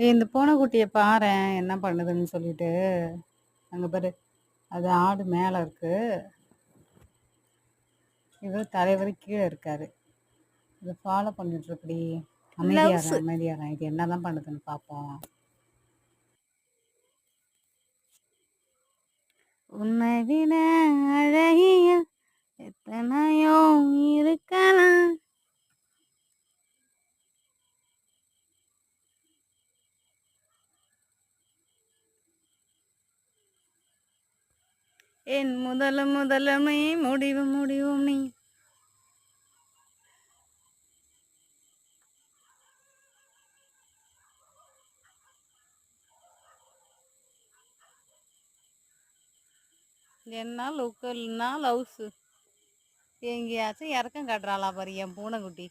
ஏய் இந்த பூனைக்குட்டிய பாரேன் என்ன பண்ணுதுன்னு சொல்லிட்டு. அங்க பாரு அது ஆடு மேல இருக்கு. இவர் தலைவர் கீழே இருக்காரு. இதை ஃபாலோ பண்ணிட்டு இருக்குடி அமைதியாரன் லவ்ஸ் அமைதியாரன் இது என்னதான் பண்ணுதுன்னு பார்ப்போம் உன்னை விட அழகிய என் முதல முதலமை முடிவு முடிவும் நீ. என்ன லுக்கு என்ன லவ்ஸு எங்கேயாச்சும் இறக்கம் கட்டுறாளா பாரு என் பூனைக்குட்டி.